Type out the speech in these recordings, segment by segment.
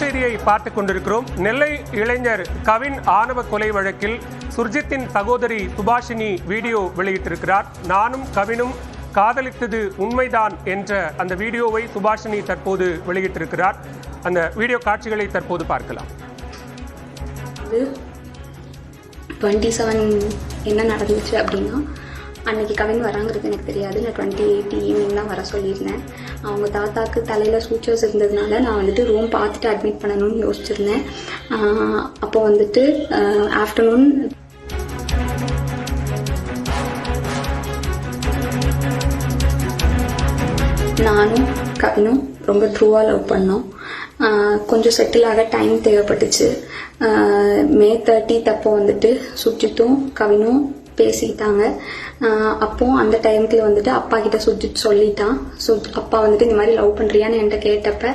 செய்தியை பார்த்துக் கொண்டிருக்கிறோம். நெல்லை இளைஞர் கவின் ஆணவ கொலை வழக்கில் சுர்ஜித்தின் சகோதரி சுபாஷினி வீடியோ வெளியிட்டிருக்கிறார். நானும் கவினும் காதலித்தது உண்மைதான் என்ற அந்த வீடியோவை சுபாஷினி தற்போது வெளியிட்டிருக்கிறார். அந்த வீடியோ காட்சிகளை தற்போது பார்க்கலாம். டுவெண்ட்டி செவன் என்ன நடந்துச்சு அப்படின்னா அன்னைக்கு கவின் வராங்கிறது எனக்கு தெரியாது. நான் டுவெண்ட்டி எயிட் ஈவினிங் தான் வர சொல்லியிருந்தேன். அவங்க தாத்தாக்கு தலையில் சூச்சர்ஸ் இருந்ததுனால நான் வந்துட்டு ரூம் பார்த்துட்டு அட்மிட் பண்ணணும்னு யோசிச்சிருந்தேன். அப்போ வந்துட்டு ஆஃப்டர்நூன் நானும் கவினும் ரொம்ப த்ரூவாக லவ் பண்ணோம். கொஞ்சம் செட்டில் ஆக டைம் தேவைப்பட்டுச்சு. மே தேர்ட்டி தப்போ வந்துட்டு சுஜித்தும் கவினும் பேசிக்கிட்டாங்க அப்போ அந்த டைமுக்கு வந்துட்டு அப்பா கிட்ட சுஜித் சொல்லிட்டான். சு அப்பா வந்துட்டு இந்த மாதிரி லவ் பண்ணுறியான்னு என்கிட்ட கேட்டப்ப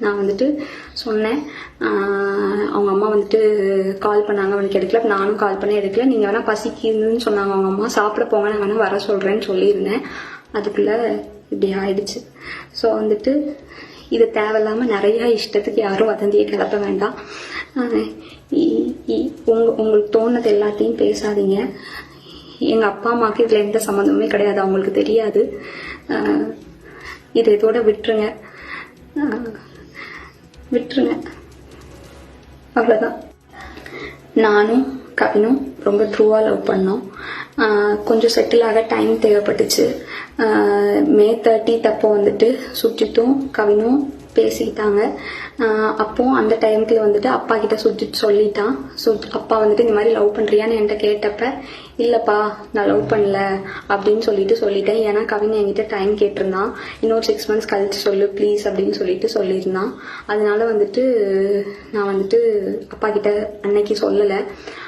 நான் வந்துட்டு சொன்னேன். அவங்க அம்மா வந்துட்டு கால் பண்ணாங்க. அவனுக்கு எடுக்கல. நானும் கால் பண்ணி எடுக்கல. நீங்கள் வேணால் பசிக்குதுன்னு சொன்னாங்க. அவங்க அம்மா சாப்பிட போங்க. நான் வேணால் வர சொல்கிறேன்னு சொல்லியிருந்தேன். அதுக்குள்ளே இப்படி ஆயிடுச்சு. ஸோ வந்துட்டு இது தேவையில்லாமல் நிறைய இஷ்டத்துக்கு யாரும் வதந்தியை கிளப்ப வேண்டாம். இ- இ- உங்க உங்களுக்கு தோணுது எல்லாத்தையும் பேசாதீங்க. எங்கள் அப்பா அம்மாவுக்கு இதில் எந்த சம்மந்தமுமே கிடையாது. அவங்களுக்கு தெரியாது. இதை இதோட விட்டுருங்க. ஆஹ் விட்டுருங்க. அவ்வளோதான் நானும் கவினும் ரொம்ப த்ரூவாக லவ் பண்ணோம். கொஞ்சம் செட்டில் ஆக டைம் தேவைப்பட்டுச்சு. மே தேர்ட்டி தப்போ வந்துட்டு சுஜித்தும் கவினும் பேசிட்டாங்க. அப்போது அப்போ அந்த டைம்க்கு வந்துட்டு அப்பா கிட்ட சுஜித் சொல்லிட்டான். ஸோ அப்பா வந்துட்டு இந்த மாதிரி லவ் பண்ணுறியான்னு என்கிட்ட கேட்டப்ப இல்லைப்பா நான் லவ் பண்ணல அப்படின்னு சொல்லிட்டு சொல்லிட்டேன். ஏன்னா கவின் என்கிட்ட டைம் கேட்டிருந்தான். இன்னொரு சிக்ஸ் மந்த்ஸ் கழிச்சு சொல்லு ப்ளீஸ் அப்படின்னு சொல்லிட்டு சொல்லியிருந்தான். அதனால வந்துட்டு நான் வந்துட்டு அப்பா கிட்ட அன்னைக்கு சொல்லலை.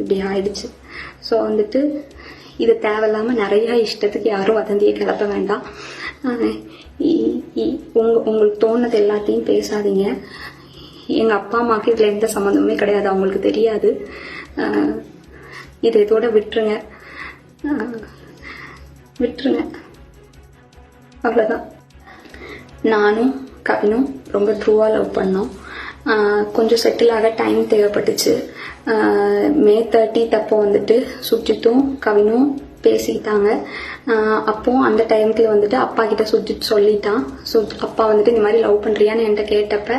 இப்படி ஆயிடுச்சு. ஸோ வந்துட்டு இது தேவையில்லாமல் நிறையா இஷ்டத்துக்கு யாரும் வதந்தியை கிளப்ப வேண்டாம். இ- இ- உங்க உங்களுக்கு தோணுது எல்லாத்தையும் பேசாதீங்க. எங்கள் அப்பா அம்மாவுக்கு இதில் எந்த சம்மந்தமுமே கிடையாது. அவங்களுக்கு தெரியாது. இதை இது இதோட விட்டுருங்க. விட்டுருங்க. அவ்வளோதான் நானும் கவினும் ரொம்ப த்ரூவாக லவ் பண்ணோம். கொஞ்சம் செட்டில் ஆக டைம் தேவைப்பட்டுச்சு. மே தேர்ட்டித் அப்போ வந்துட்டு சுஜித்தும் கவினும் பேசிட்டாங்க. அப்போ அந்த டைம்ல வந்துட்டு அப்பா கிட்ட சுஜித் சொல்லிட்டான். ஸோ அப்பா வந்துட்டு இந்த மாதிரி லவ் பண்ணுறியான்னு என்கிட்ட கேட்டப்ப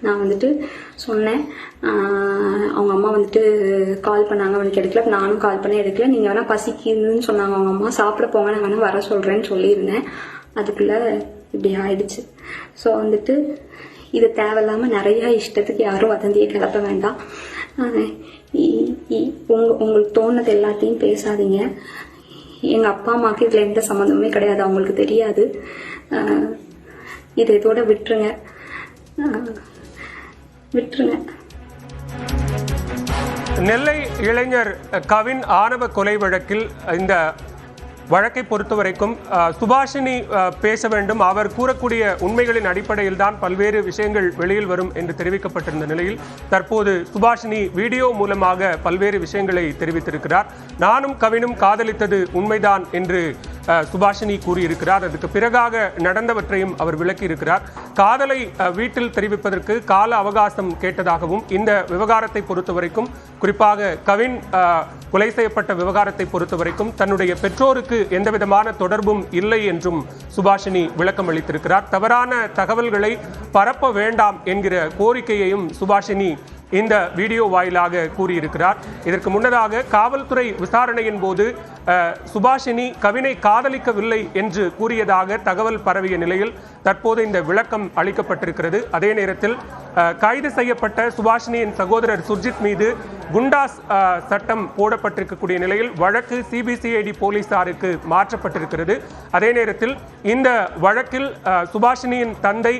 நான் வந்துட்டு சொன்னேன். அவங்க அம்மா வந்துட்டு கால் பண்ணாங்க அவனுக்கு எடுக்கல. நானும் கால் பண்ணி எடுக்கல. நீங்கள் வேணால் பசிக்குதுன்னு சொன்னாங்க அவங்க அம்மா. சாப்பிட போங்க நான் வேணால் வர சொல்கிறேன்னு சொல்லியிருந்தேன். அதுக்குள்ளே இப்படி ஆயிடுச்சு. ஸோ வந்துட்டு இது தேவையில்லாமல் நிறையா இஷ்டத்துக்கு யாரும் வதந்தியை கிளப்ப வேண்டாம். இ- இ- உங்க உங்களுக்கு தோணுது எல்லாத்தையும் பேசாதீங்க. எங்கள் அப்பா அம்மாவுக்கு இதில் எந்த சம்மந்தமுமே கிடையாது. அவங்களுக்கு தெரியாது. இதை இதோட விட்டுருங்க. விட்டுருங்க. நெல்லை இளைஞர் கவின் ஆணவ கொலை வழக்கில் இந்த வழக்கை பொறுத்தவரைக்கும் சுபாஷினி பேச வேண்டும். அவர் கூறக்கூடிய உண்மைகளின் அடிப்படையில் தான் பல்வேறு விஷயங்கள் வெளியில் வரும் என்று தெரிவிக்கப்பட்டிருந்த நிலையில் தற்போது சுபாஷினி வீடியோ மூலமாக பல்வேறு விஷயங்களை தெரிவித்திருக்கிறார். நானும் கவினும் காதலித்தது உண்மைதான் என்று சுபாஷினி கூறியிருக்கிறார். அதுக்கு பிறகாக நடந்தவற்றையும் அவர் விளக்கியிருக்கிறார். காதலை வீட்டில் தெரிவிப்பதற்கு கால அவகாசம் கேட்டதாகவும் இந்த விவகாரத்தை பொறுத்தவரைக்கும் குறிப்பாக கவின் கொலை செய்யப்பட்ட விவகாரத்தை பொறுத்தவரைக்கும் தன்னுடைய பெற்றோருக்கு எந்த விதமான தொடர்பும் இல்லை என்றும் சுபாஷினி விளக்கம் அளித்திருக்கிறார். தவறான தகவல்களை பரப்ப வேண்டாம் என்கிற கோரிக்கையையும் சுபாஷினி இந்த வீடியோ வாயிலாக கூறியிருக்கிறார். இதற்கு முன்னதாக காவல்துறை விசாரணையின் போது அஹ், சுபாஷினி கவினை காதலிக்கவில்லை என்று கூறியதாக தகவல் பரவிய நிலையில் தற்போது இந்த விளக்கம் அளிக்கப்பட்டிருக்கிறது. அதே நேரத்தில் கைது செய்யப்பட்ட சுபாஷினியின் சகோதரர் சுர்ஜித் மீது குண்டாஸ் சட்டம் போடப்பட்டிருக்கக்கூடிய நிலையில் வழக்கு சிபிசிஐடி போலீசாருக்கு மாற்றப்பட்டிருக்கிறது. அதே நேரத்தில் இந்த வழக்கில் சுபாஷினியின் தந்தை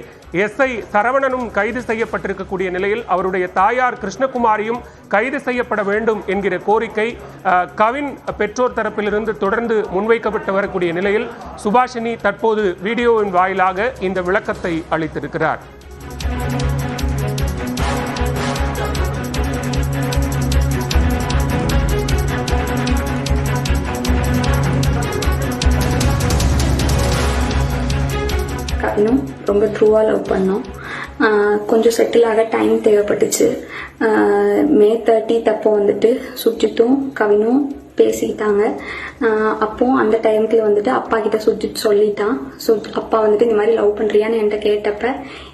எஸ்ஐ சரவணனும் கைது செய்யப்பட்டிருக்கக்கூடிய நிலையில் அவருடைய தாயார் கிருஷ்ணகுமாரியும் கைது செய்யப்பட வேண்டும் என்கிற கோரிக்கை கவின் பெற்றோர் தரப்பிலிருந்து தொடர்ந்து முன்வைக்கப்பட்டு வரக்கூடிய நிலையில் சுபாஷினி தற்போது வீடியோவின் வாயிலாக இந்த விளக்கத்தை அளித்திருக்கிறார். ரொம்ப ட்ரூவாக லவ் பண்ணோம். கொஞ்சம் செட்டில் ஆக டைம் தேவைப்பட்டுச்சு. மே தேர்ட்டித் அப்போ வந்துட்டு சுஜித்தும் கவினும் பேசிக்கிட்டாங்க. அப்போ அந்த டைமுக்கு வந்துட்டு அப்பா கிட்ட சுஜித் சொல்லிட்டான். சுஜித் அப்பா வந்துட்டு இந்த மாதிரி லவ் பண்றியான்னு என்கிட்ட கேட்டப்ப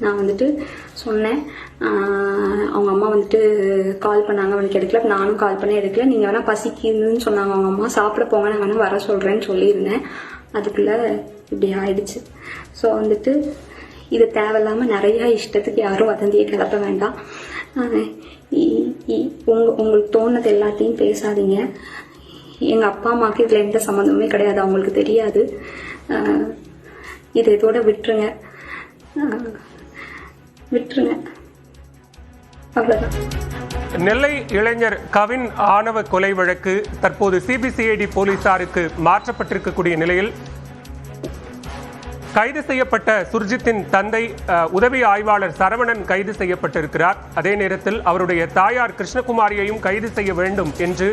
நான் வந்துட்டு சொன்னேன். அவங்க அம்மா வந்துட்டு கால் பண்ணாங்க அவனுக்கு எடுக்கல. நானும் கால் பண்ணி எடுக்கல. நீங்கள் வேணால் பசிக்குதுன்னு சொன்னாங்க அவங்க அம்மா. சாப்பிட போங்க நான் வேணால் வர சொல்கிறேன்னு சொல்லியிருந்தேன். அதுக்குள்ளே இப்படி ஆயிடுச்சு. ஸோ வந்துட்டு இது தேவையில்லாமல் நிறையா இஷ்டத்துக்கு யாரும் வதந்தியை கிளப்ப வேண்டாம். இ- இ- உங்க உங்களுக்கு தோணுது எல்லாத்தையும் பேசாதீங்க. எங்கள் அப்பா அம்மாவுக்கு இதில் எந்த சம்மந்தமே கிடையாது. அவங்களுக்கு தெரியாது. இதை இதோட விட்டுருங்க. விட்டுருங்க. நெல்லை இளைஞர் கவின் ஆணவ கொலை வழக்கு தற்போது சிபிசிஐடி போலீசாருக்கு மாற்றப்பட்டிருக்கக்கூடிய நிலையில் கைது செய்யப்பட்ட சுர்ஜித்தின் தந்தை அஹ், உதவி ஆய்வாளர் சரவணன் கைது செய்யப்பட்டிருக்கிறார். அதே நேரத்தில் அவருடைய தாயார் கிருஷ்ணகுமாரியையும் கைது செய்ய வேண்டும் என்று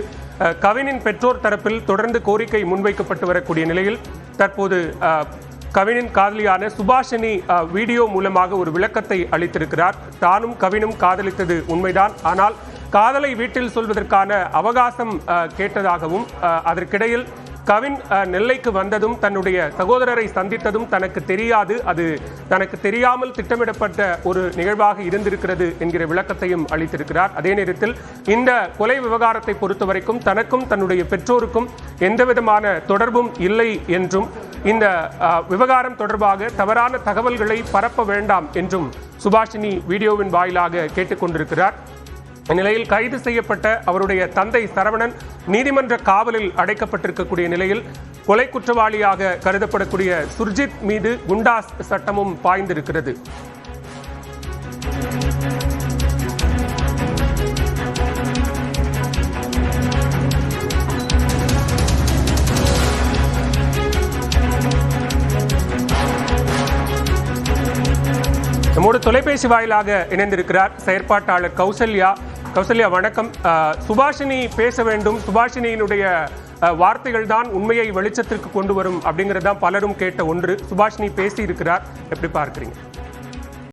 கவினின் பெற்றோர் தரப்பில் தொடர்ந்து கோரிக்கை முன்வைக்கப்பட்டு வரக்கூடிய நிலையில் தற்போது கவினின் காதலியான சுபாஷினி வீடியோ மூலமாக ஒரு விளக்கத்தை அளித்திருக்கிறார். தானும் கவினும் காதலித்தது உண்மைதான். ஆனால் காதலை வீட்டில் சொல்வதற்கான அவகாசம் அஹ், கேட்டதாகவும் அதற்கிடையில் கவின் நெல்லைக்கு வந்ததும் தன்னுடைய சகோதரரை சந்தித்ததும் தனக்கு தெரியாது. அது தனக்கு தெரியாமல் திட்டமிடப்பட்ட ஒரு நிகழ்வாக இருந்திருக்கிறது என்கிற விளக்கத்தையும் அளித்திருக்கிறார். அதே நேரத்தில் இந்த கொலை விவகாரத்தை பொறுத்தவரைக்கும் தனக்கும் தன்னுடைய பெற்றோருக்கும் எந்தவிதமான தொடர்பும் இல்லை என்றும் இந்த விவகாரம் தொடர்பாக தவறான தகவல்களை பரப்ப வேண்டாம் என்றும் சுபாஷினி வீடியோவின் வாயிலாக கேட்டுக்கொண்டிருக்கிறார். இந்நிலையில் கைது செய்யப்பட்ட அவருடைய தந்தை சரவணன் நீதிமன்ற காவலில் அடைக்கப்பட்டிருக்கக்கூடிய நிலையில் கொலை குற்றவாளியாக கருதப்படக்கூடிய சுர்ஜித் மீது குண்டாஸ் சட்டமும் பாய்ந்திருக்கிறது. நம்மோடு தொலைபேசி வாயிலாக இணைந்திருக்கிறார் செயற்பாட்டாளர் கௌசல்யா. கௌசல்யா வணக்கம். அஹ், சுபாஷினி பேச வேண்டும். சுபாஷினியினுடைய வார்த்தைகள் தான் உண்மையை வெளிச்சத்திற்கு கொண்டு வரும் அப்படிங்கிறது தான் பலரும் கேட்ட ஒன்று. சுபாஷினி பேசி இருக்கிறார் எப்படி பார்க்கிறீங்க?